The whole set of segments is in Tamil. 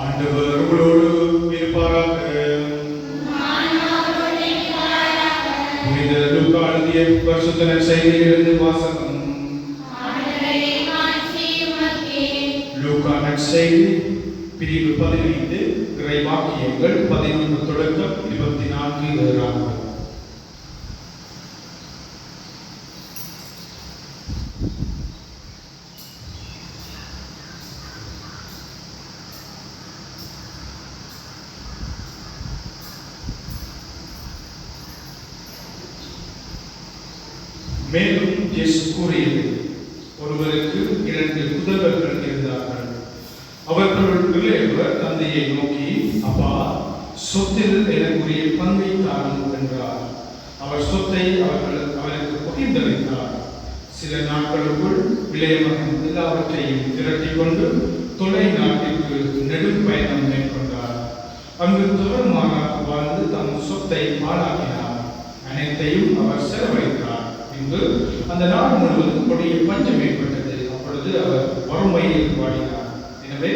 ஆண்டவர் உங்களோடு இருப்பாராக. புனித லூக்கா எழுதிய பரிசுத்த செய்தியிலிருந்து வாசகம். லூக்கா நற்செய்தி பிரிவு பதினைந்து இறை வாக்கியங்கள் பதினொன்று தொடக்கம் இருபத்தி நான்கு மேலும் இயேசு கூறியது ஒருவருக்கு இரண்டு புதல்வர்கள் இருந்தார்கள் அவர்களுக்குள்ளே ஒருவர் தந்தையை நோக்கி அப்பா சொத்தில் எனக்குரிய பங்கை தாரும் என்றார் அவர் சொத்தை அவர்கள் அவருக்கு பகிர்ந்தளித்தார் சில நாட்களுக்குள் இளைய எல்லாவற்றையும் திரட்டிக் கொண்டு தொலை நாட்டிற்கு நெடும் பயணம் மேற்கொண்டார். அங்கு தொடர்மாறாக வாழ்ந்து தம் சொத்தை பாழாக்கினார் அனைத்தையும் அவர் செலவழித்தார். பின்பு அந்த நாள் முழுவதும் கொடிய பஞ்சம் ஏற்பட்டது. அப்பொழுது அவர் வறுமையில் வாடினார். எனவே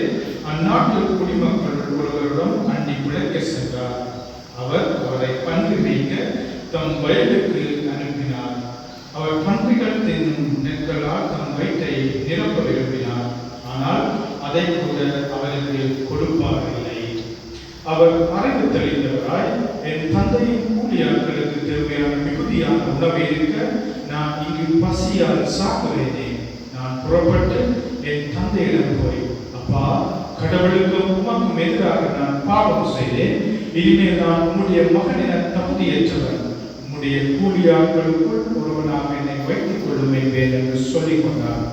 அந்நாட்டு குடிமக்கள் ஒருவரிடம் அண்டி பிழைக்க சென்றார். அவர் அவரை பங்கு வைக்க தம் வயலுக்கு அனுப்பினார். அவர் பன்றிகள் தின்னும் நெற்களால் தன் வயிற்றை நிரப்ப விரும்பினார் ஆனால் அதை கூட அவருக்கு கொடுப்பாரில்லை அவர் அறிவு தெளிந்தவராய் என் தந்தையின் கூலியாட்களுக்கு தேவையான மிகுதியான உணவை இருக்க நான் இங்கு பசியால் சாப்பிடுகிறேன். நான் புறப்பட்டு என் தந்தையிடம் போய் அப்பா கடவுளுக்கும் உமக்கும் எதிராக நான் பாவம் செய்தேன். இனிமேல் நான் உன்னுடைய மகனின தகுதியற்றவன். உன்னுடைய கூலியாட்களுக்குள் ஒருவனாக என்னை வைத்துக் கொள்ளும் என்பேன் என்று சொல்லிக் கொண்டார்.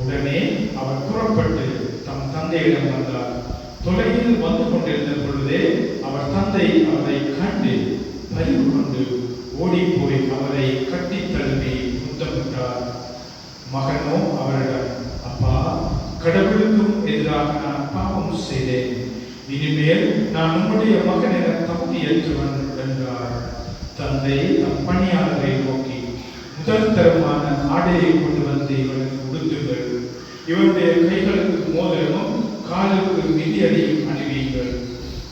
உடனே அவர் புறப்பட்டு தம் தந்தையிடம் வந்தார். தொலைவில் வந்து கொண்டிருந்த பொழுதே அவர் தந்தை அவரை கண்டு பறிவு கொண்டு ஓடி அவரை கட்டி தழுவி முத்தமிட்டார். மகனோ அவரிடம் அப்பா கடவுளுக்கும் எதிராக நான் பாவம் செய்தேன். இனிமேல் நான் உங்களுடைய மகன் என தகுதியற்றவன் என்றார் தந்தை அப்பணியாளரை நோக்கி முதல் தரமான ஆடையை கொண்டு வந்து இவனுக்கு உடுத்துங்கள். இவனுடைய கைகளுக்கு மோதிரமும் காலுக்கு மிதியடியும் அணிவியுங்கள்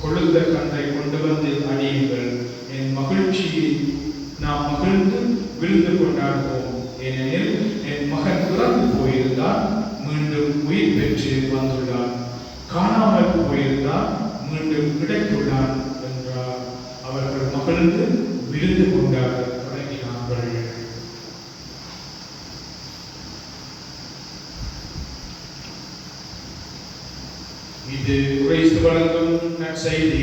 கொழுத்த கந்தை கொண்டு வந்து அணியுங்கள். என் மகிழ்ச்சியை நாம் மகிழ்ந்து விழுந்து கொண்டாடுவோம். ஏனெனில் என் மகன் இறந்து போயிருந்தால் மீண்டும் உயிர் பெற்று வந்துள்ளான். காணாமல் போயிருந்தால் மீண்டும் கிடைத்துள்ளான் என்றார். அவர்கள் மகிழ்ந்து விருந்து கொண்டாட தொடங்கினார்கள் இது கிறிஸ்து வழங்கும் நற்செய்தி.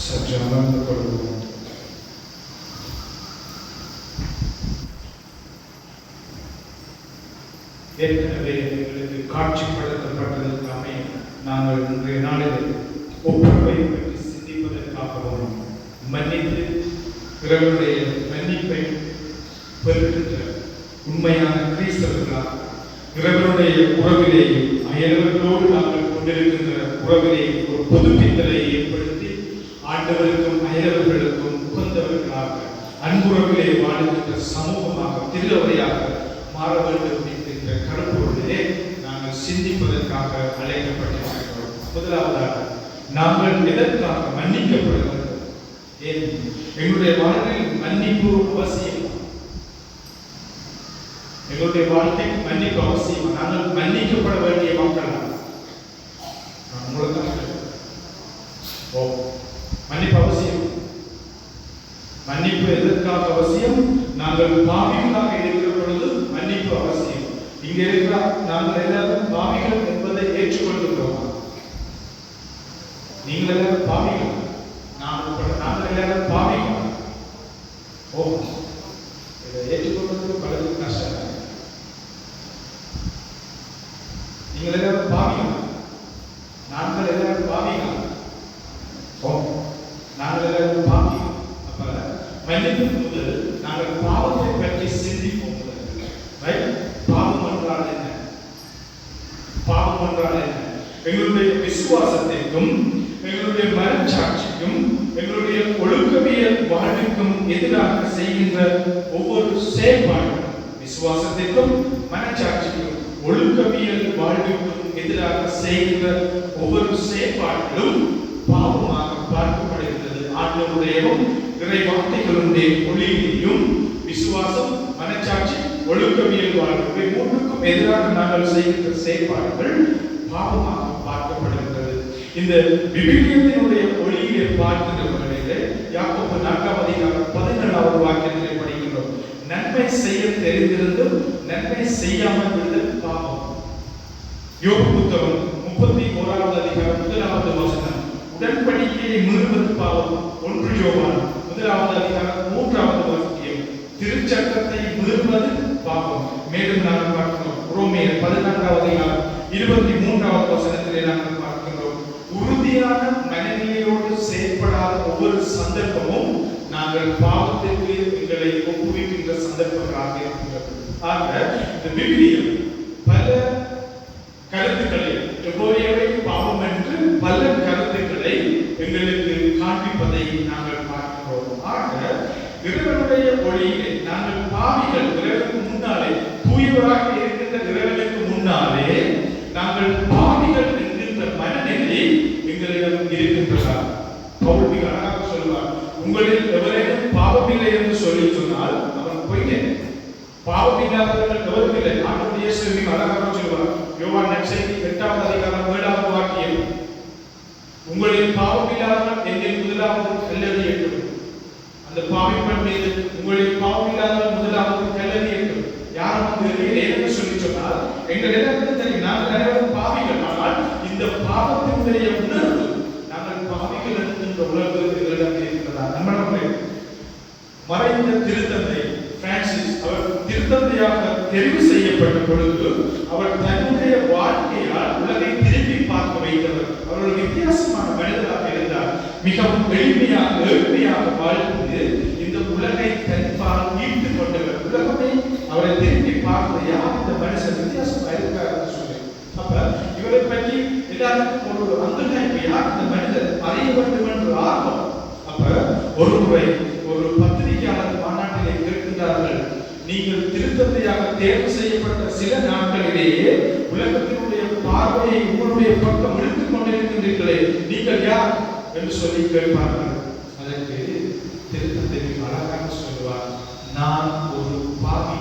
சற்று அமர்ந்து கொள்வோம். ஏற்கனவே எங்களுக்கு காட்சிப்படுத்தப்பட்டதற்கு அமைய நாங்கள் இன்றைய நாளில் ஒப்புரவை பற்றி சிந்திப்பதற்காகவும் மன்னித்து பிறருடைய மன்னிப்பை பெறுகின்ற உண்மையான கிரீஸ்தவர்களால் பிறருடைய உறவிலேயும் அயலவர்களோடு நாங்கள் கொண்டிருக்கின்ற உறவிலேயும் ஒரு புதுப்பித்தலை ஏற்படுத்தி ஆண்டவருக்கும் அயலவர்களுக்கும் உகந்தவர்களாக அன்புறவிலே வாழுகின்ற சமூகமாக திருவரையாக மாற வேண்டும் என்கின்ற கருப்பொருளிலே நாங்கள் சிந்திப்பதற்காக அழைக்கப்பட்டிருக்கிறோம். முதலாவதாக நாங்கள் எதற்காக மன்னிக்கப்படுகிறோம்? எங்களுடைய வாழ்வில் மன்னிப்பு அவசியம். எங்களுடைய வாழ்க்கைக்கு மன்னிப்பு அவசியம். நாங்கள் மன்னிக்கப்பட வேண்டிய மக்கள் ஓ மன்னிப்பு அவசியம். மன்னிப்பு எதற்காக அவசியம்? நாங்கள் பாவிகளாக இருக்கிற பொழுது மன்னிப்பு அவசியம். இங்க இருக்கிற நாங்கள் எல்லாரும் பாவிகள் என்பதை ஏற்றுக்கொள்கிறோமா நீங்கள் எல்லாரும் பாவிகள். நான் உட்பட எல்லாரும் பாவிகள். ஓ இதை ஏற்றுக்கொள்வதற்கு பலருக்கு கஷ்டம் நீங்கள் எல்லாரும் நாங்கள் எல்லாரும் பாவிகள். ஓ நாங்கள் எல்லாரும் பாவிகள் அப்ப மன்னிப்பு முதல் நாங்கள் பாவத்தை பற்றி சிந்திப்போம் பாவம் என்றால் என்ன? பாவம் என்றால் என்ன? எங்களுடைய விசுவாசத்திற்கும் எங்களுடைய மனச்சாட்சிக்கும் எங்களுடைய ஒழுக்கவியல் வாழ்வுக்கும் எதிராக செய்கின்ற ஒவ்வொரு செயல்பாடும் விசுவாசத்திற்கும் மனச்சாட்சிக்கும் ஒழுக்கவியல் வாழ்விற்கும் எதிராக செய்கின்ற ஒவ்வொரு செயற்பாட்டிலும் பாவமாக பார்க்கப்படுகிறது ஆண்டவருடையவும் இறை வார்த்தைகளுடைய ஒளியிலையும் விசுவாசம் மனச்சாட்சி ஒழுக்கவியல் வாழ்வு மூன்றுக்கும் எதிராக நாங்கள் செய்கின்ற செயல்பாடுகள் பாவமாக பார்க்கப்படுகிறது இந்த விபிலியத்தினுடைய ஒளியிலே பார்க்கின்ற வேளையிலே யாக்கோபு நான்காம் அதிகாரம் பதினேழாவது வாக்கியத்திலே படிக்கின்றோம் நன்மை செய்ய தெரிந்திருந்தும் நன்மை செய்யாமல் விடுதல் பாவம் யோபு புத்தகம் முப்பத்தி ஓராவது அதிகாரம் முதலாவது வசனம் உடன்படிக்கையை மீறுவது பாவம் ஒன்று யோவான் முதலாவது அதிகாரம் மூன்றாவது வாக்கியம் திருச்சட்டத்தை மீறுவது பாவம் மேலும் நாங்கள் பார்க்கிறோம் ரோமியர் பதினான்காவது அதிகாரம் இருபத்தி மூன்றாவது வசனத்திலே நாங்கள் பார்க்கிறோம் உறுதியான மனநிலையோடு செயற்படாத ஒவ்வொரு சந்தர்ப்பமும் நாங்கள் பாவத்திற்கு எங்களை ஒப்புவிக்கின்ற சந்தர்ப்பங்களாக இருக்கின்றது ஆக இந்த விவிலியம் பல கருத்துக்களை எவ்வளவு பாவம் என்று பல கருத்துக்களை எங்களுக்கு காண்பிப்பதை நாங்கள் பார்க்கிறோம். ஆக இறைவனுடைய மொழியிலே நாங்கள் பாவிகள் இறைவனுக்கு முன்னாலே தூயவராக இருக்கின்ற இறைவனுக்கு முன்னாலே நாங்கள் பாவிகள் என்கின்ற மனநிலை எங்களிடம் இருக்கின்றதா பவுல் மிக அழகாக சொல்வார் உங்களில் எவரேனும் பாவமில்லை என்று சொல்லி சொன்னால் அவன் பொய்யன் பாவம் ஆண்டவர் இயேசு மிக அழகாக சொல்வார் யோவான் நற்செய்தி எட்டாவது அதிகாரம் ஏழாவது வாக்கியம் உங்களில் பாவம் இல்லாதவன் என்னில் முதலாவது கல்லறியட்டும் அந்த பாவிப்பன் மீது உங்களில் பாவம் இல்லாதவன் முதலாவது கல்லறியட்டும் யாரும் வந்து ஏன்னு சொல்லி சொன்னால் எங்கள் எல்லாருக்கும் தெரியும் நாங்கள் அனைவரும் பாவிகள் ஆனால் இந்த பாவத்தினுடைய உணர்வு நாங்கள் பாவிகள் என்கின்ற உணர்வு எங்களிடம் இருக்கிறதா நம்மளே மறைந்த திருத்தந்தை பிரான்சிஸ் அவர் திருத்தந்தையாக தெரிவு செய்யப்பட்ட பொழுது அவர் தன்னுடைய வாழ்க்கையால் உலகை திருப்பி பார்க்க வைத்தவர் அவர் ஒரு வித்தியாசமான மனிதராக இருந்தார் மிகவும் எளிமையாக எளிமையாக வாழ்ந்து இந்த உலகை தன்பால் ஈர்த்து கொண்டவர். உலகமே அவரை திருப்பி பார்த்த யார்? இந்த மனுஷன் வித்தியாசமா இருக்கார் சொல்லி. அப்ப இவரை பற்றி எல்லாருக்கும் ஒரு அந்தகாய்ப்பு யார் இந்த மனிதர்? அறிய வேண்டும் என்று ஆர்வம். அப்ப ஒரு முறை ஒரு பத்திரிகையாளர் மாநாட்டிலே கேட்கின்றார்கள். நீங்கள் திருத்தந்தையாக தேர்வு செய்யப்பட்ட சில நாட்களிலேயே உலகத்தினுடைய பார்வையை உங்களுடைய பக்கம் இழுத்துக் கொண்டிருக்கின்றீர்களே. நீங்கள் யார்? என்று சொல்லி கேட்பார்கள் அதற்கு திருத்தந்தை மிக அழகாக சொல்லுவார் நான் ஒரு பாவி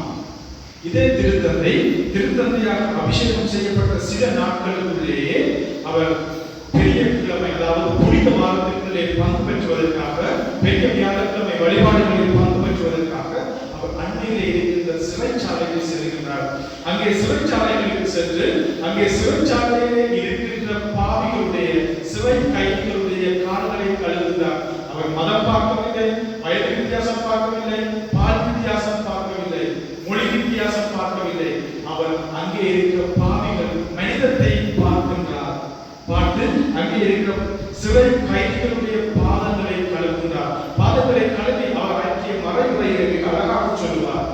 இதே திருத்தந்தை திருத்தந்தையாக அபிஷேகம் செய்யப்பட்ட சில நாட்களுக்குள்ளேயே அவர் பெரிய கிழமை அதாவது புனித வாரத்திற்குள்ளே பங்கு பெற்றுவதற்காக பெரிய வியாழக்கிழமை வழிபாடுகளில் பங்கு பெற்றுவதற்காக அவர் அண்மையிலே இருக்கின்ற சிறைச்சாலைக்கு செல்கின்றார். அங்கே சிறைச்சாலைகளுக்கு சென்று அங்கே சிறைச்சாலையிலே இருக்கின்ற பாவிகளுடைய சிறை கைதிகளுடைய கால்களை கழுவுகிறார். அவர் மதம் பார்க்கவில்லை வயது வித்தியாசம் பார்க்கவில்லை இருக்கிற சிறை கைதிகளுடைய பாதங்களை கழுவுகிறார். பாதங்களை கழுவி அவர் ஆக்கிய மறைமுறையை அழகாக சொல்லுவார்.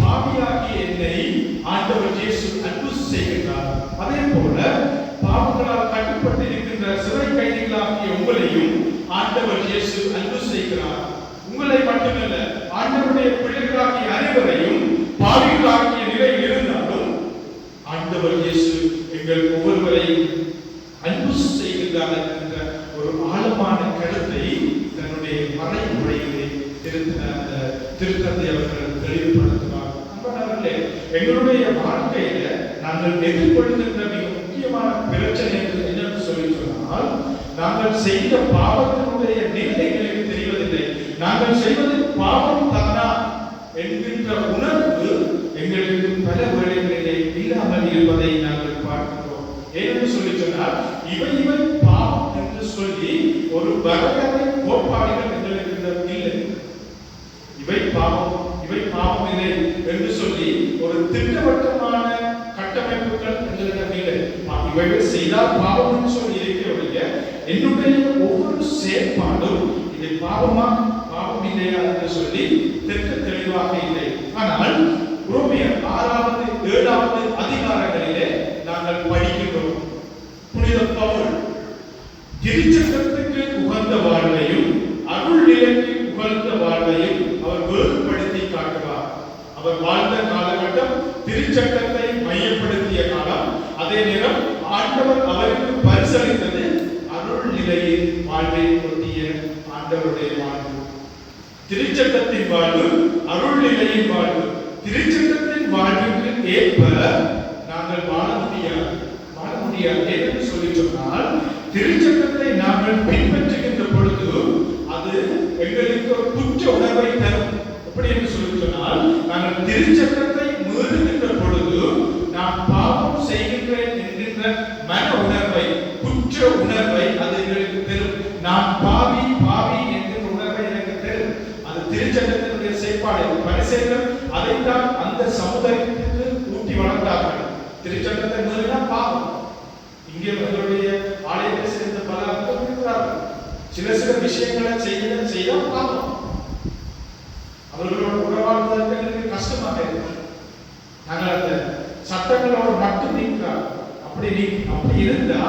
பாவியாகிய என்னை ஆண்டவர் இயேசு அன்பு செய்கின்றார். அதே போல பாவங்களால் கட்டுப்பட்டு இருக்கின்ற சிறை கைதிகளாகிய உங்களையும் ஆண்டவர் இயேசு அன்பு செய்கிறார் உங்களை மட்டுமல்ல ஆண்டவருடைய பிள்ளைகளாகிய அனைவரையும் பாவிகளாகிய நிலையில் இருந்தாலும் ஆண்டவர் இயேசு எங்கள் ஒவ்வொருவரையும் அன்பு செய்கின்றார் என்கின்ற ஒரு ஆழமான கருத்தை தன்னுடைய மறைமுறையிலே திருத்த அந்த திருத்தந்தை அவர்கள் தெளிவுபடுத்துவார் அன்பானவர்களே எங்களுடைய வாழ்க்கையில நாங்கள் எதிர்கொள்கின்ற மிக முக்கியமான பிரச்சனை என்று என்னன்னு சொல்லி சொன்னால் நாங்கள் செய்த பாவத்தினுடைய நிலை தெரிவதில்லை. நாங்கள் செய்வது பாவம் தானா என்கின்ற உணர்வு எங்களுக்கு பல வேளைகளிலே இல்லாமல் இருப்பதை நாங்கள் பார்க்கிறோம். ஏனென்று சொல்லி சொன்னால் இவை இவை பாவம் என்று சொல்லி ஒரு வரையறை கோட்பாடுகள் எங்களுக்கு இல்லை. இவை பாவம் இவை பாவம் இல்லை என்று சொல்லி ஒரு திட்டவட்டமான கட்டமைப்புகள் எங்களிடம் இல்லை. இவைகள் செய்தால் பாவம் என்று சொல்லி இருக்கிறவங்க என்னுடைய ஒவ்வொரு செயற்பாடும் இது பாவமா பாவம் இல்லையா என்று சொல்லி திட்ட தெளிவாக இல்லை. ஆனால் ரோமியர் ஆறாவது ஏழாவது அதிகாரங்களிலே நாங்கள் படிக்கின்றோம். புனித பவுல் திருச்சட்டத்துக்கு உகந்த வாழ்வையும் அருள் நிலைக்கு உகந்த வாழ்வையும் அவர் வாழ்ந்த காலகட்டம் திருச்சட்டத்தை மையப்படுத்திய காலம். அதே நேரம் ஆண்டவர் அவருக்கு பரிசளித்தது அருள் நிலையில் வாழ்வை ஒட்டிய ஆண்டவருடைய வாழ்வு. திருச்சட்டத்தின் வாழ்வு அருள் நிலையின் வாழ்வு. திருச்சட்டத்தின் வாழ்வுக்கு ஏற்ப நாங்கள் வாழ முடியாது வாழ முடியாது என்று சொல்லி சொன்னால் திருச்சட்டத்தை நாங்கள் பின்பற்றுகின்ற பொழுது அது எங்களுக்கு ஒரு குற்ற உணர்வை தரும். எப்படி என்று திருச்சட்டத்தை மீறுகின்ற பொழுது நான் பாவம் செய்கின்றேன் என்கின்ற மன உணர்வை குற்ற உணர்வை அது எங்களுக்கு தெரியும் நான் பாவி பாவி என்கின்ற உணர்வை எனக்கு தெரியும் அது திருச்சட்டத்தினுடைய செயற்பாடு. பரிசெய்தல் அதைத்தான் அந்த சமுதாயத்திற்கு ஊட்டி வளர்த்தார்கள் திருச்சட்டத்தை மீறினா பாவம். இங்கே எங்களுடைய ஆலயத்தை சேர்ந்த பல இருக்கிறார்கள் சில சில விஷயங்களை செய்ய செய்தால் பாவம் அவர்களோட உறவாடுவதற்கு எங்களுக்கு கஷ்டமாக இருக்கு நாங்கள் அந்த சட்டங்களோட மட்டும் நீக்கிறார் அப்படி நீ அப்படி இருந்தா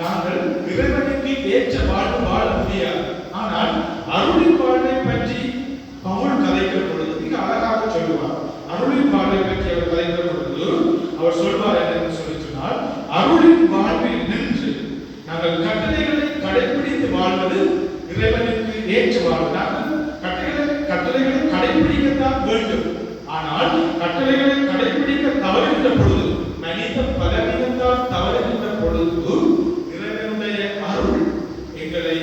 நாங்கள் இறைவனுக்கு ஏற்ற வாழ்வு வாழ முடியாது. ஆனால் அருளின் வாழ்வை பற்றி பவுல் கதைக்கிற பொழுது மிக அழகாக சொல்லுவார். அருளின் வாழ்வை பற்றி அவர் கதைக்கிற பொழுது அவர் சொல்வார் என்னன்னு சொல்லி சொன்னால் அருளின் வாழ்வில் நின்று நாங்கள் கட்டளைகளை கடைபிடித்து வாழ்வது இறைவனுக்கு ஏற்ற வாழ்வு. நாங்கள் கட்டளைகளை கட்டளைகளை கடைபிடிக்கத்தான் வேண்டும். ஆனால் கட்டளைகளை தவறுகின்ற பொழுது மனித பலவீனத்தால் தவறுகின்ற பொழுது இறைவனுடைய அருள் எங்களை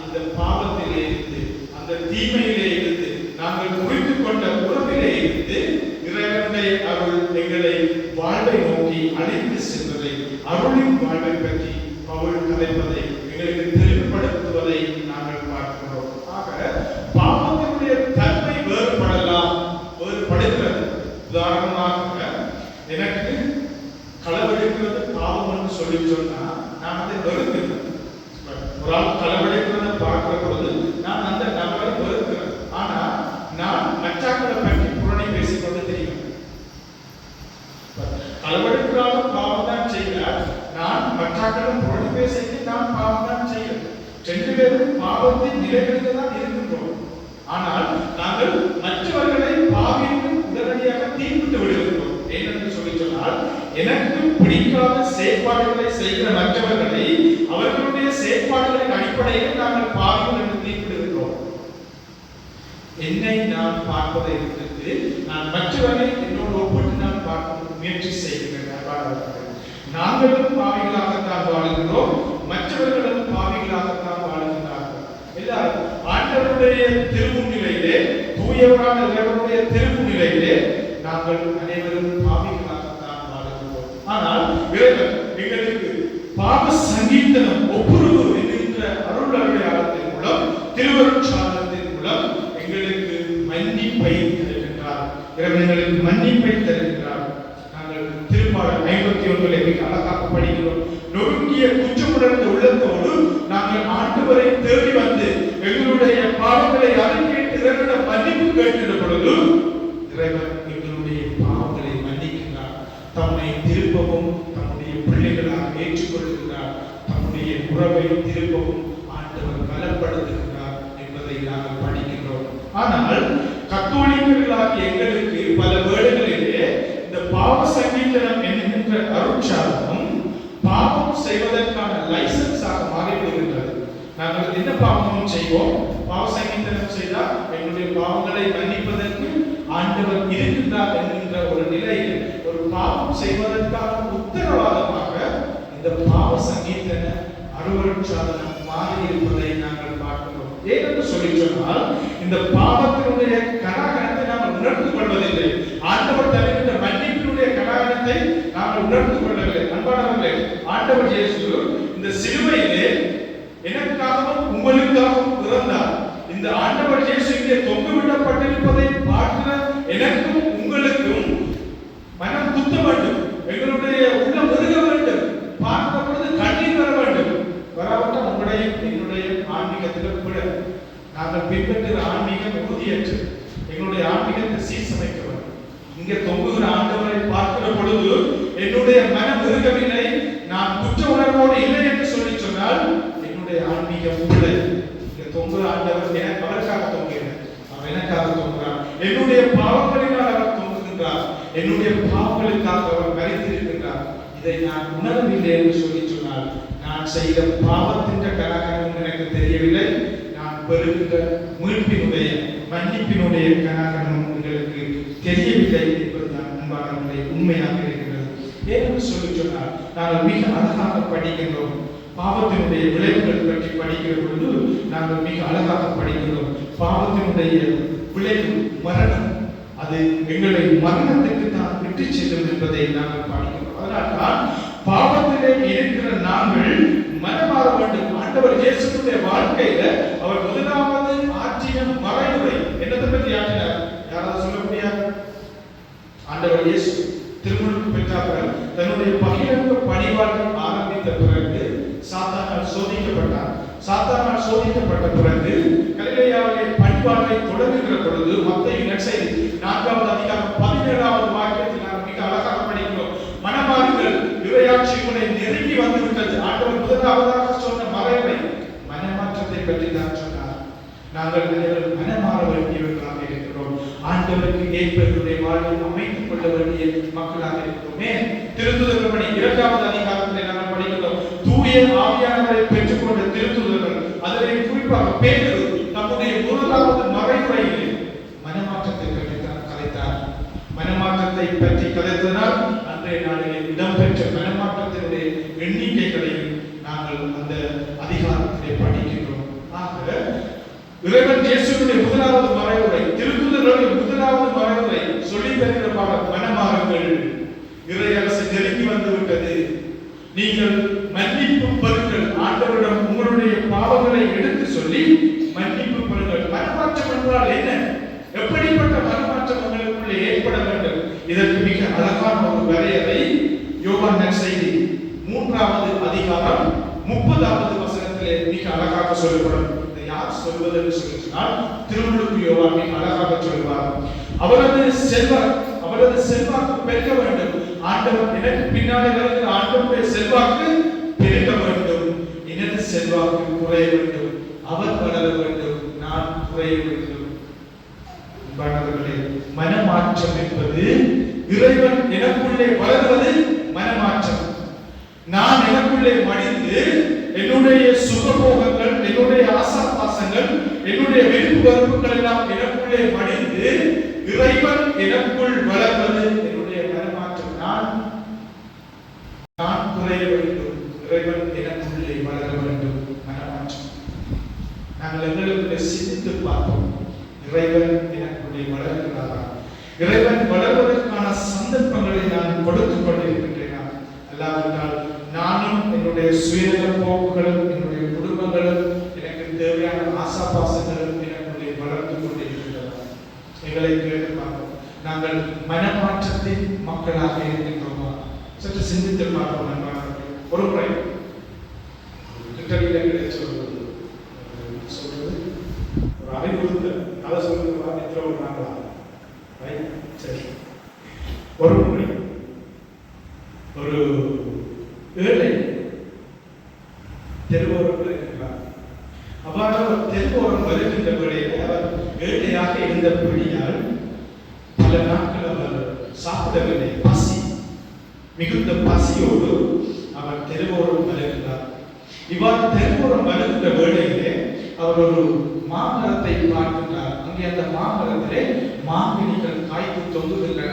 அந்த பாவத்திலே இருந்து அந்த தீமையிலே இருந்து நாங்கள் குறித்து கொண்ட உறவிலே இருந்து இறைவனுடைய அருள் எங்களை வாழ்வை நோக்கி அழைத்து செல்வதை அருளின் வாழ்வை பற்றி பவுல் கதைப்பதை எங்களுக்கு தெளிவுபடுத்துவதை நாங்கள் பார்க்கிறோம் ஆக பாவத்தினுடைய தன்மை வேறுபடலாம் வேறுபடுகிறது உதாரணமாக எனக்கு களவெடுக்கிறது பாவம் என்று சொல்லி சொன்னா நான் அதை வெறுக்கிறேன் ஒரு ஆள் களவெடுக்கிறத பார்க்கிற பொழுது நான் அந்த நபரை வெறுக்கிறேன் ஆனா நான் மச்சாக்களை பற்றி புரணி பேசிக்கொண்டு தெரியும் களவெடுக்கிறாலும் பாவம் தான் செய்கிறார் நான் மற்றாக்களும் புரணி பேசிக்கு நான் பாவம் தான் செய்கிறேன் ரெண்டு பேரும் பாவத்தின் நிலைகளில் தான் இருக்கின்றோம் ஆனால் நாங்கள் மற்றவர்களை பாவிக்கு உடனடியாக தீர்ப்பிட்டு விடுகின்றோம் ஏனென்று சொல்லி சொன்னால் எனக்கு பிடிக்காத செயற்பாடுகளை செய்கிற மற்றவர்களை அவர்களுடைய செயற்பாடுகளின் அடிப்படையில் நாங்கள் பாவிகள் என்று தீர்ப்பிடுகிறோம் என்னை நான் பார்ப்பதை விட்டுட்டு நான் மற்றவரை என்னோடு ஒப்பிட்டு நான் பார்க்க முயற்சி செய்கிறேன் நாங்களும் பாவிகளாகத்தான் வாழுகிறோம் மற்றவர்களும் பாவிகளாகத்தான் வாழுகிறார்கள் எல்லாரும் ஆண்டவருடைய திருமுன்னிலையிலே தூயவரான இறைவனுடைய திருமுன்னிலையிலே நாங்கள் அனைவரும் பாவிகள் ஆனால் இறைவன் எங்களுக்கு பாவ சங்கீதனம் ஒப்புரவு என்கின்ற அருள் அடையாளத்தின் மூலம் திருவருட்சாதனத்தின் மூலம் எங்களுக்கு மன்னிப்பை தருகின்றார். இறைவன் எங்களுக்கு மன்னிப்பை தருகின்றார். நாங்கள் திருப்பாடல் ஐம்பத்தி ஒன்றிலே எங்களுக்கு அழகாக படிக்கிறோம். நொறுங்கிய குற்றமுடர்ந்த உள்ளத்தோடு நாங்கள் ஆண்டவரை தேடி வந்து எங்களுடைய பாவங்களை அறிக்கையிட்டு மன்னிப்பு கேட்கின்ற பொழுது இறைவன் தம்மை திருப்பவும் தம்முடைய பிள்ளைகளாக ஏற்றுக்கொள்கிறார் தம்முடைய உறவை திருப்பவும் ஆண்டவர் பலப்படுத்துகிறார் என்பதை நாங்கள் படிக்கின்றோம். ஆனால் கத்தோலிக்கர்களாக எங்களுக்கு பல வேடங்களிலே இந்த பாவ சங்கீதனம் என்கின்ற அருட்சாதனம் பாவம் செய்வதற்கான லைசன்ஸாக மாறிவிடுகின்றது. நாங்கள் என்ன பாவமும் செய்வோம். பாவ சங்கீதனம் செய்தால் எங்களுடைய பாவங்களை மன்னிப்பதற்கு ஆண்டவர் இருக்கின்றார் என்கின்ற ஒரு நிலையில் பாவம் செய்வதற்கான உத்தரவாதமாக இந்த பாவ சங்கீதன அருவருட்சாதனம் மாறி இருப்பதை நாங்கள் பார்க்கிறோம். ஏனென்று சொல்லி சொன்னால் இந்த பாவத்தினுடைய கடாகனத்தை நாங்கள் உணர்ந்து கொள்வதில்லை. ஆண்டவர் தருகின்ற மன்னிப்பினுடைய கடாகனத்தை நாங்கள் உணர்ந்து கொள்ளவில்லை. அன்பானவர்களே ஆண்டவர் இயேசு இந்த சிலுவையிலே எனக்காகவும் உங்களுக்காகவும் பிறந்தார். இந்த ஆண்டவர் இயேசு இங்கே தொங்கு விடப்பட்டிருப்பதை பார்க்கிற எனக்கும் it மன்னிப்பினுடைய உங்களுக்கு தெரியவில்லை என்பதுதான் அன்பானவர்களை உண்மையாக இருக்கிறது. ஏனென்று சொல்லி சொன்னால் நாங்கள் மிக அழகாக படிக்கின்றோம். பாவத்தினுடைய விளைவுகள் பற்றி படிக்கிற பொழுது நாங்கள் மிக அழகாக படிக்கிறோம் பாவத்தினுடைய விளைவு மரணம் அது எங்களை மரணத்துக்கு தான் விட்டு செல்லும் என்பதை நாங்கள் பார்க்கிறோம் அதனால் தான் பாவத்திலே இருக்கிற நாங்கள் மனமாற வேண்டும். ஆண்டவர் இயேசுடைய வாழ்க்கையில அவர் முதலாவது திருமணத்தை ஆற்றினார் யாராவது சொல்ல முடியாது ஆண்டவர் இயேசு திருமணம் பெற்றார்கள் தன்னுடைய பகிரங்க பணிவாழ்வை ஆரம்பித்த பிறகு சாத்தானால் சோதிக்கப்பட்டார். சாத்தானால் சோதிக்கப்பட்ட பிறகு கலிலேயாவிலே பணிவாழ்வை தொடங்குகிற பொழுது மத்திய நற்செய்தி நான்காவது அதிகாரம் பதினேழாவது வாக்கியத்தில் நாம் மிக அழகாக படிக்கிறோம். மனமாறுங்கள் இறையாட்சி உன்னை நெருங்கி வந்துவிட்டது ஆண்டவர் முதலாவதாக சொன்ன மறைவை மனமாற்றத்தை பற்றி தான் சொன்னார். நாங்கள் மனமாற வேண்டியவர்கள் ஆண்டவருக்கு ஏற்பவர்களுடைய வாழ்வை அமைத்துக் கொள்ள வேண்டிய மக்களாக இருக்கிறோமே. திருத்துதல் பணி இரண்டாவது அதிகாரத்தில் நாங்கள் படிக்கிறோம். தூய ஆவியானவரை பெற்றுக்கொண்ட திருத்துதர்கள் அதிலே குறிப்பாக பேதரு தம்முடைய முதலாவது மறைமுறையில் மனமாற்றத்தை பற்றி தான் கலைத்தார். மனமாற்றத்தை பற்றி கலைத்ததால் அன்றைய நாளிலே இடம்பெற்ற மனமாற்றத்தினுடைய எண்ணிக்கைகளையும் நாங்கள் அந்த அதிகாரத்திலே படிக்கின்றோம். ஆக இறைவன் இயேசுடைய முதலாவது மறை திருத்துதலுடைய முதலாவது மறைவுரை சொல்லி தருகிற பாடம் மனமாறுங்கள் இறை அரசு நெருங்கி வந்துவிட்டது. நீங்கள் மன்னிப்பு பெறுங்கள் ஆண்டவரிடம் உங்களுடைய பாவங்களை எடுத்து சொல்லி மன்னிப்பு பெறுங்கள் மனமாற்றம் என்றால் என்ன? எப்படிப்பட்ட மனமாற்றம் உங்களுக்குள்ளே ஏற்பட வேண்டும்? இதற்கு மிக அழகான ஒரு வரையறை யோவான் செய்தி. மூன்றாவது அதிகாரம் முப்பதாவது வசனத்திலே மிக அழகாக சொல்லப்படும். யார் சொல்வது என்று சொல்லினால் சொன்னால் திருமுழுக்கு யோவான் அழகாக சொல்வார் அவரது செல்வர் அவரது செல்வாக்கு பெருக வேண்டும். ஆண்டவர் எனக்கு பின்னாடி வருகிற ஆண்டவருடைய செல்வாக்கு பெருக வேண்டும். எனது செல்வாக்கு குறைய வேண்டும். அவர் வளர வேண்டும். நான் குறைய வேண்டும். மனமாற்றம் என்பது இறைவன் எனக்குள்ளே வளர்வது மனமாற்றம். நான் எனக்குள்ளே மடிந்து என்னுடைய சுகபோகங்கள் என்னுடைய ஆசாபாசங்கள் என்னுடைய விருப்பு வெறுப்புகள் எல்லாம் எனக்குள்ளே மடிந்து இறைவன் எனக்குள் வளர்வது என்னுடைய மனமாற்றம் நான் நான் குறைய வேண்டும். இறைவன் எனக்குள்ளே வளர வேண்டும். மனமாற்றம். நாங்கள் எங்களுக்குள்ளே சிந்தித்து பார்ப்போம். இறைவன் எனக்குள்ளே வளர்கிறாரா? இறைவன் வளர்வதற்கான சந்தர்ப்பங்களை நான் கொடுத்துக் கொண்டிருக்கின்றேனா அல்லாவிட்டால் நானும் என்னுடைய சுயநல போக்குகளும் என்னுடைய குடும்பங்களும் எனக்கு தேவையான ஆசாபாசங்களும் எனக்குள்ளே வளர்ந்து கொண்டிருக்கின்றன. எங்களை நாங்கள் மனமாற்றத்தின் மக்களாக இருக்கின்றோமா? சற்று சிந்தித்து பார்ப்போம் நண்பர்கள். ஒரு முறை இன்டர்வியூல கிடைச்ச ஒரு சொல்றது ஒரு அறிவுறுத்தல் அதை சொல்றது எத்தனை ஒரு நாங்களா ரைட் சரி ஒரு முறை ஒரு ஏழை தெருவோரம் இருக்கிறார் அவ்வாறு அவர் தெருவோரம் வருகின்ற வேளையில் அவர் ஏழையாக இருந்தபடியால் பல நாட்கள் அவர் சாப்பிடவில்லை பசி மிகுந்த பசியோடு அவர் தெருவோரம் வருகிறார் இவ்வாறு தெருவோரம் வருகின்ற வேளையிலே அவர் ஒரு மாமரத்தை பார்க்கின்றார். அங்கே அந்த மாமரத்திலே மாங்கனிகள் காய்த்து தொங்குகின்றன.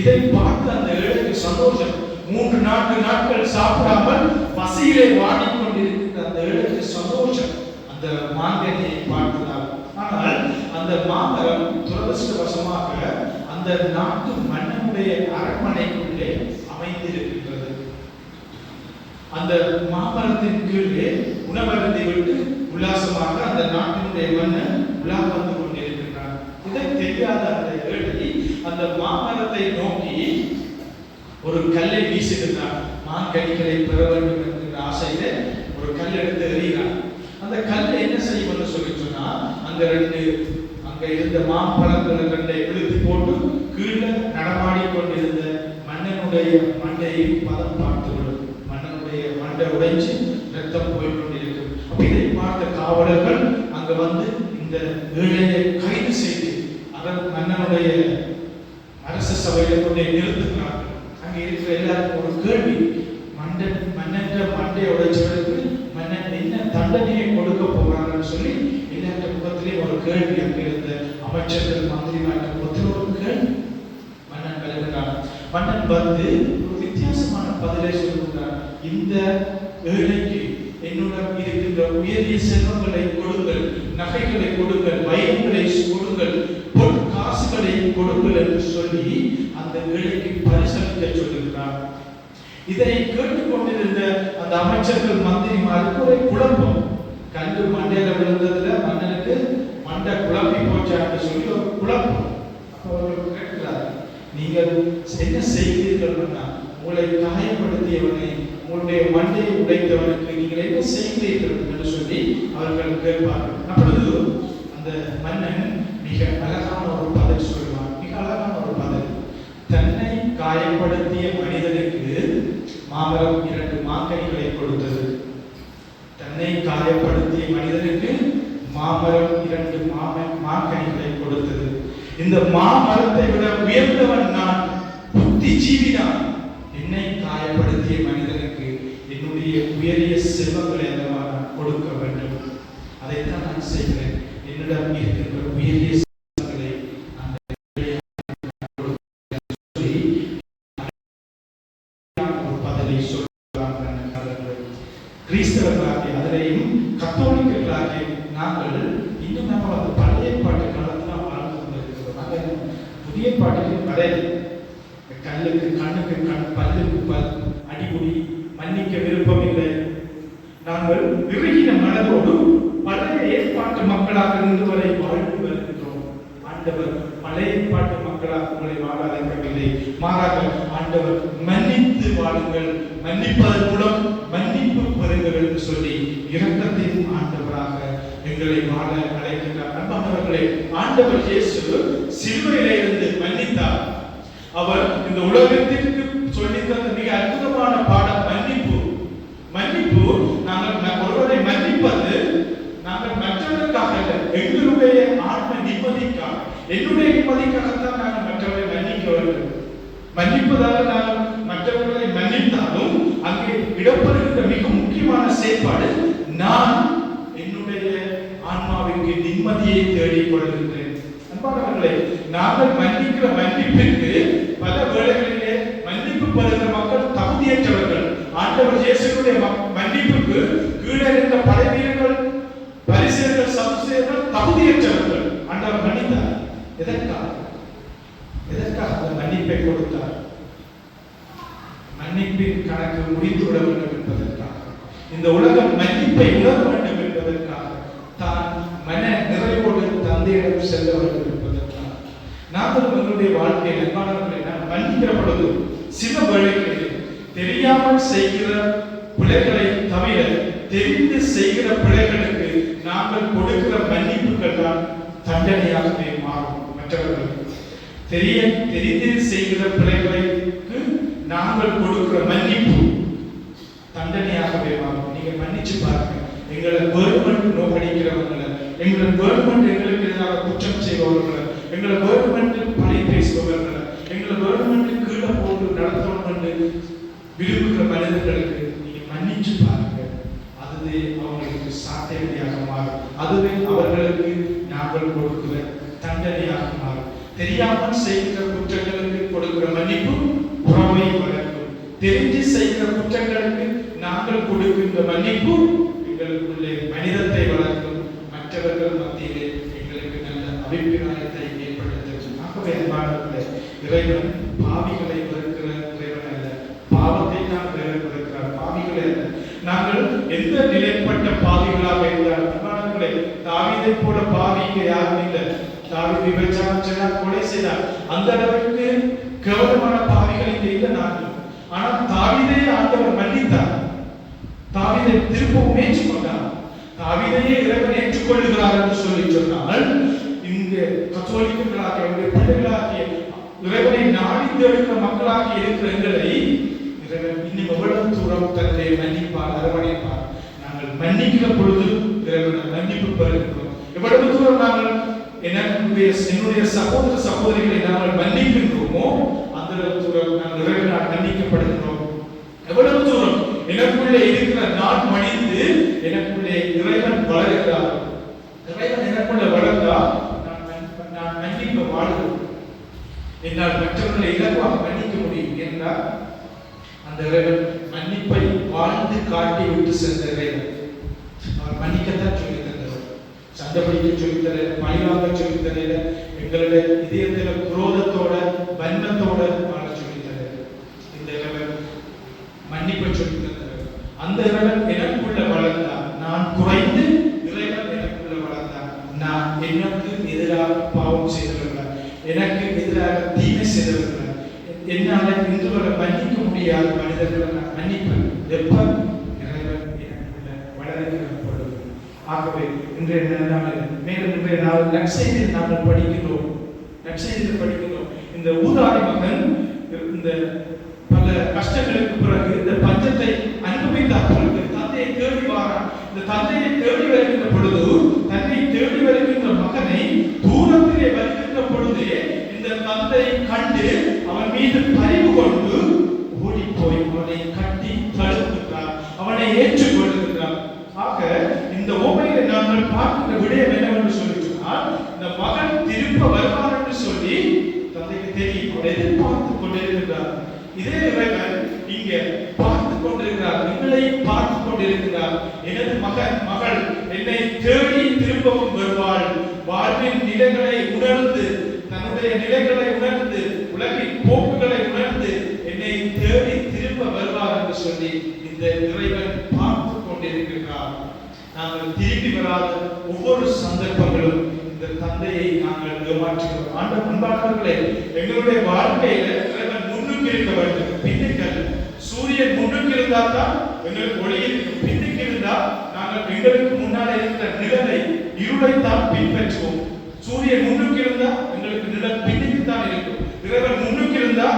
இதை பார்த்து அந்த ஏழைக்கு சந்தோஷம். மூன்று நான்கு நாட்கள் சாப்பிடாமல் பசியிலே வாடிக்கொண்டிருக்கின்ற அந்த ஏழைக்கு சந்தோஷம். அந்த மாங்கனியை பார்த்ததால் ஆனால் அந்த மாமரம் துரதிருஷ்டவசமாக அந்த நாட்டு மன்னனுடைய அரண்மனைக்குள்ளே அமைந்திருக்கின்றது. அந்த மாமரத்தின் கீழே உணவகத்தை விட்டு உல்லாசமாக அந்த நாட்டினுடைய மன்னன் உலா வந்து கொண்டிருக்கின்றான் இதை தெரியாத அந்த ஏழை அந்த மாமரத்தை நோக்கி ஒரு கல்லை வீசுகின்றான் மாங்கனிகளை பெற வேண்டும் என்கிற ஆசையில ஒரு கல் எடுத்து எறிகிறான் அந்த கல் என்ன செய்யும் சொல்லி சொன்னா அங்க ரெண்டு அங்க இருந்த மாம்பழங்களை கண்டை இழுத்து போட்டு கீழே நடமாடி கொண்டிருந்த மன்னனுடைய மண்டையை பதம் பார்த்துவிடும். மன்னனுடைய மண்டை உடைஞ்சு ரத்தம் போய்கொண்டிருக்கும் இதை பார்த்த காவலர்கள் அங்க வந்து இந்த ஏழையை கைது செய்து அதன் மன்னனுடைய அரச சபையில கொண்டே நிறுத்துகிறார்கள். அங்க இருக்கிற எல்லாருக்கும் ஒரு கேள்வி. மண்டன் மன்னன்ற மண்டையை உடைச்சவருக்கு மன்னன் என்ன தண்டனையை கொடுக்க போறாங்கன்னு சொல்லி எல்லாருடைய முகத்திலே ஒரு கேள்வி அங்கிருந்த அமைச்சர்கள் மந்திரிமார்கள் வந்து வித்தியாசமான பதிலை சொல்லுகிறார் இந்த ஏழைக்கு என்னுடன் இருக்கின்ற உயரிய செல்வங்களை கொடுங்கள் நகைகளை கொடுங்கள் வைரங்களை கொடுங்கள் பொன் காசுகளை கொடுங்கள் என்று சொல்லி அந்த ஏழைக்கு பரிசளிக்க சொல்லுகிறார். இதை கேட்டுக்கொண்டிருந்த அந்த அமைச்சர்கள் மந்திரிமாருக்கு ஒரு குழப்பம். கண்டு மண்டையில விழுந்ததுல மன்னனுக்கு மண்டை குழப்பி போச்சான்னு சொல்லி ஒரு குழப்பம். அப்போ அவர்கள் கேட்கிறார்கள் நீங்கள் என்ன செய்கிறீர்கள்னா உங்களை காயப்படுத்தியவனை உங்களுடைய மண்டையை உடைத்தவனுக்கு நீங்கள் என்ன செய்கிறீர்கள் என்று சொல்லி அவர்கள் கேட்பார்கள். அப்பொழுது அந்த மன்னன் மிக அழகான ஒரு பதில் சொல்வார் மிக அழகான ஒரு பதில். தன்னை காயப்படுத்திய மனிதனுக்கு மாமரம் இரண்டு மாங்கனிகளை கொடுத்தது. தன்னை காயப்படுத்திய மனிதனுக்கு மாமரம் இரண்டு மாம மாங்கனிகளை கொடுத்தது. இந்த மாமரத்தை விட உயர்ந்தவன் நான் புத்தி ஜீவிதான் என்னை காயப்படுத்திய மனிதனுக்கு என்னுடைய உயரிய செல்வங்களை அல்லவா நான் கொடுக்க வேண்டும். அதைத்தான் நான் செய்கிறேன். என்னிடம் இருக்கின்ற உயரிய செல்வங்களை அந்த சொல்லி ஒரு பதிலை சொல்கிறார்கள் கிறிஸ்தவர்களாகிய அதிலேயும் கத்தோலிக்கர்களாகிய நாங்கள் புதிய பாட்டுக்கு கல்லுக்கு கண்ணுக்கு கண் பல்லுக்கு பல் அடிமுடி மன்னிக்க விருப்பம் இல்லை. நாங்கள் விருகின மனதோடு பழைய ஏற்பாட்டு மக்களாக இருந்தவரை வாழ்ந்து வருகின்றோம். ஆண்டவர் பழைய ஏற்பாட்டு மக்களாக உங்களை வாழ அழைக்கவில்லை. மாறாக ஆண்டவர் மன்னித்து வாழுங்கள். மன்னிப்பதன் மூலம் மன்னிப்பு பெறுங்கள் என்று சொல்லி இரக்கத்தையும் ஆண்டவராக எங்களை வாழ அழைக்கின்றார் ஆண்டவர் இயேசு சிலுவையிலே இருந்து மன்னித்தார். அவர் இந்த உலகத்திற்கு சொல்லித் தந்த மிக அற்புதமான பாடம் மன்னிப்பு. மன்னிப்பு நாங்கள் ஒருவரை மன்னிப்பது நாங்கள் மற்றவர்களுக்காக எங்களுடைய ஆத்ம நிம்மதிக்காக. என்னுடைய நிம்மதிக்காகத்தான் நாங்கள் மற்றவரை மன்னிக்க வேண்டும் மன்னிப்பதாக நாங்கள் மற்றவர்களை மன்னித்தாலும் அங்கே இடப்படுகின்ற மிக முக்கியமான செயற்பாடு நான் நிம்மதியை தேடிக் கொள்கின்றேன் அன்பானவர்களே நாங்கள் மன்னிக்கிற மன்னிப்பிற்கு பல வேளைகளிலே மன்னிப்பு பெறுகிற மக்கள் தகுதியற்றவர்கள். ஆண்டவர் இயேசுடைய மக்கள் கீழே இருந்த படை வீரர்கள் பரிசேர்கள் சதுசேர்கள் தகுதியற்றவர்கள் ஆண்டவர் மன்னித்தார் எதற்காக எதற்காக அந்த மன்னிப்பை கொடுத்தார் மன்னிப்பின் கணக்கு முடிந்து விட வேண்டும் என்பதற்காக இந்த உலகம் மன்னிப்பை உணர வேண்டும் என்பதற்காக தான் மன நிறைவோடு தந்தையிடம் செல்ல வேண்டும் என்பதற்காக நாங்களும் எங்களுடைய வாழ்க்கையில் அன்பானவர்களை நாம் மன்னிக்கிற பொழுது சில வேளைகளில் தெரியாமல் செய்கிற பிள்ளைகளை தவிர தெரிந்து செய்கிற பிள்ளைகளுக்கு நாங்கள் கொடுக்கிற மன்னிப்புகள் தான் தண்டனையாகவே மாறும் மற்றவர்களுக்கு தெரிய தெரிந்து செய்கிற பிள்ளைகளுக்கு நாங்கள் கொடுக்கிற மன்னிப்பு தண்டனையாகவே மாறும். நீங்க மன்னிச்சு பாருங்க. எங்களை கவர்மெண்ட் நோக்கடிக்கிறவங்களை எங்களை கவர்மெண்ட் எங்களுக்கு எதிராக குற்றம் செய்பவர்களை எங்களை கவர்மெண்ட்டுக்கு பழைய பேசுபவர்களை எங்களை கவர்மெண்ட்டுக்கு கீழே போட்டு நடத்தணும் என்று விரும்புகிற மனிதர்களுக்கு நீங்க மன்னிச்சு பாருங்க. அதுவே அவங்களுக்கு சாத்தியமையாக மாறும். அதுவே அவர்களுக்கு நாங்கள் கொடுக்கிற தண்டனையாக மாறும். தெரியாமல் செய்கிற குற்றங்களுக்கு கொடுக்கிற மன்னிப்பு உறவை வளர்க்கும். தெரிஞ்சு செய்கிற குற்றங்களுக்கு நாங்கள் கொடுக்கின்ற மன்னிப்பு எங்களுக்குள்ளே மனிதத்தை வளர்க்கும். மற்றவர்கள் மத்தியிலே எங்களுக்கு நல்ல அபிப்பிராயம் இறைவன் பாவிகளை வெறுக்கிற இறைவன் அல்ல. பாவத்தை தான் இறைவன் வெறுக்கிறார். பாவிகளை அல்ல. நாங்கள் எந்த நிலைப்பட்ட பாவிகளாக இருந்தாலும் அன்பானவர்களே தாவீதை போல பாவி யாரும் இல்லை. தாவி விபச்சாரம் செய்தார் கொலை செய்தார். அந்த அளவுக்கு கேவலமான பாவிகள் இங்க இல்லை நாங்கள் ஆனால் தாவீதை ஆண்டவர் மன்னித்தார் தாவீதை திருப்பவும் ஏற்றுக்கொண்டார் தாவீதையே இறைவன் ஏற்றுக்கொள்ளுகிறார் என்று சொல்லி சொன்னால் இங்க கத்தோலிக்கர்களாகிய அவருடைய பிள்ளைகளாகிய இறைவனை நாடி தேடுகிற மக்களாகி இருக்கிற எங்களை இன்னும் எவ்வளவு தூரம் தன்னை மன்னிப்பார் அரவணைப்பார் நாங்கள் மன்னிக்கிற பொழுது இறைவனை மன்னிப்பு பெறுகின்றோம் எவ்வளவு தூரம் நாங்கள் என்னுடைய என்னுடைய சகோதர சகோதரிகளை நாங்கள் மன்னிக்கின்றோமோ அந்த தூரம் நாங்கள் இறைவனால் மன்னிக்கப்படுகின்றோம் எவ்வளவு தூரம் எனக்குள்ளே இருக்கிற நான் மணிந்து எனக்குள்ளே இறைவன் வளர்கிறார். இறைவன் எனக்குள்ளே வளர்ந்தால் நான் மன்- நான் மன்னிக்க வாழ்கிறேன் என்னால் மற்றவர்களை இலவாக மன்னிக்க முடியும் என்றால் அந்த இறைவன் மன்னிப்பை வாழ்ந்து காட்டி விட்டு சென்ற இறைவன். அவர் மன்னிக்கத்தான் சொல்லி தந்தவர். சண்டை பிடிக்க சொல்லி தர பழிவாங்க சொல்லி தரையில எங்களுடைய இதயத்துல குரோதத்தோட வன்மத்தோட வாழ சொல்லி தர. இந்த இறைவன் மன்னிப்பை சொல்லி தந்தவர். அந்த இறைவன் எனக்குள்ள வளர்ந்தார் நான் குறைந்து இறைவன் எனக்குள்ள வளர்ந்தார் நான் எனக்கு எதிராக பாவம் செய்தவர்கள் எனக்கு எதிராக தீமை செய்தவர்கள் என்னால இன்று மன்னிக்க முடியாத மனிதர்களை நான் மன்னிப்பேன் எப்ப இறைவன் ஆகவே இன்றைய மேலும் இன்றைய நாள் நற்செய்தியில் நாங்கள் படிக்கிறோம். நற்செய்தியில் படிக்கிறோம். இந்த ஊதாரி மகன் இந்த பல கஷ்டங்களுக்கு பிறகு இந்த பஞ்சத்தை அனுபவித்த தந்தையை தேடி வாரான். இந்த தந்தையை தேடி மீது பரிவு கொண்டு ஓடி போய் அவனை கட்டி தடுக்கின்றார் அவனை ஏற்றுக்கொள்கின்றார் ஆக இந்த ஓமையில நாங்கள் பார்க்கிற விடயம் என்னவென்று சொல்லி சொன்னால் இந்த மகன் திரும்ப வருவார் என்று சொல்லி தந்தைக்கு தெரியும். அவர் எதிர்பார்த்து கொண்டிருக்கிறார் இதே இறைவன் இங்க பார்த்து கொண்டிருக்கிறார். எங்களை பார்த்து கொண்டிருக்கிறார். எனது மகன் மகள் என்னை தேடி திரும்பவும் வருவாள். வாழ்வின் நிலைகளை உணர்ந்து தன்னுடைய நிலைகளை உணர்ந்து உலகின் போக்குகளை உணர்ந்து என்னை தேடி திரும்ப வருவார் என்று சொல்லி இந்த இறைவன் பார்த்து கொண்டிருக்கிறார் நாங்கள் திரும்பி வராத ஒவ்வொரு சந்தர்ப்பங்களும் இந்த தந்தையை நாங்கள் ஏமாற்றுகிறோம். ஆண்ட அன்பானவர்களே எங்களுடைய வாழ்க்கையில இறைவன் முன்னுக்கு இருக்க வேண்டும் பின்னுக்கு சூரியன் முன்னுக்கு இருந்தா தான் எங்களுக்கு ஒளி இருக்கும் பின்னுக்கு இருந்தா நாங்கள் எங்களுக்கு முன்னாலே இருக்கிற நிழலை இருளை தான் பின்பற்றுவோம். சூரியன் முன்னுக்கு இருந்தா எங்களுக்கு நிழல் பின்னுக்கு தான் இருக்கும். இறைவன் முன்னுக்கு இருந்தா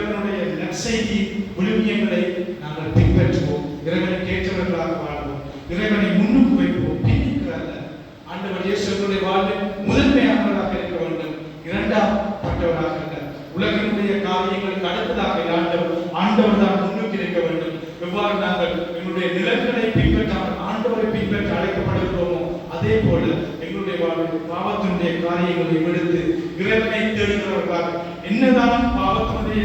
இறைவனுடைய நற்செய்தி விழுமியங்களை நாங்கள் பின்பற்றுவோம். இறைவனை கேட்டவர்களாக வாழ்வோம். இறைவனை முன்னுக்கு வைப்போம். பின்னுக்கு அல்ல. ஆண்டவர் இயேசுடைய வாழ்வில் முதன்மையானவராக இருக்க வேண்டும். இரண்டாம் பட்டவராக அல்ல. உலகினுடைய காரியங்களுக்கு அடுத்ததாக ஆண்டவர் ஆண்டவர் தான் முன்னுக்கு இருக்க வேண்டும். எவ்வாறு நாங்கள் எங்களுடைய நிலங்களை பின்பற்றாமல் ஆண்டவரை பின்பற்ற அழைக்கப்படுகிறோமோ அதே போல எங்களுடைய வாழ்வில் பாவத்தினுடைய காரியங்களை விடுத்து இறைவனை என்னதான் பாவத்தினுடைய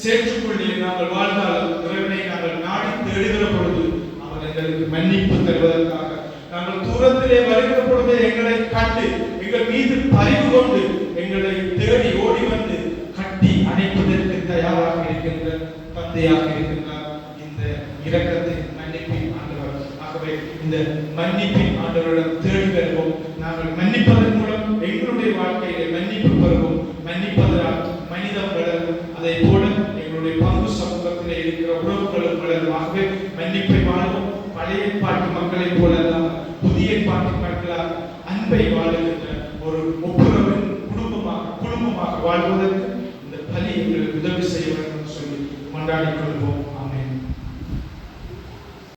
சேற்றுக்குள்ளே நாங்கள் வாழ்ந்தாலும் இறைவனை நாங்கள் நாடி தேடுகிற பொழுது அவர் எங்களுக்கு மன்னிப்பு தருவதற்காக. நாங்கள் தூரத்திலே வருகிற பொழுது எங்களை கண்டு எங்கள் மீது பறிவு கொண்டு எங்களை தேடி ஓடி வந்து கட்டி அணைப்பதற்கு தயாராக இருக்கின்ற தந்தையாக இருக்கின்றார். இந்த இரக்கத்தின் மன்னிப்பின் ஆண்டவர். ஆகவே இந்த மன்னிப்பின் ஆண்டவரிடம் தேடி வருவோம் நாங்கள்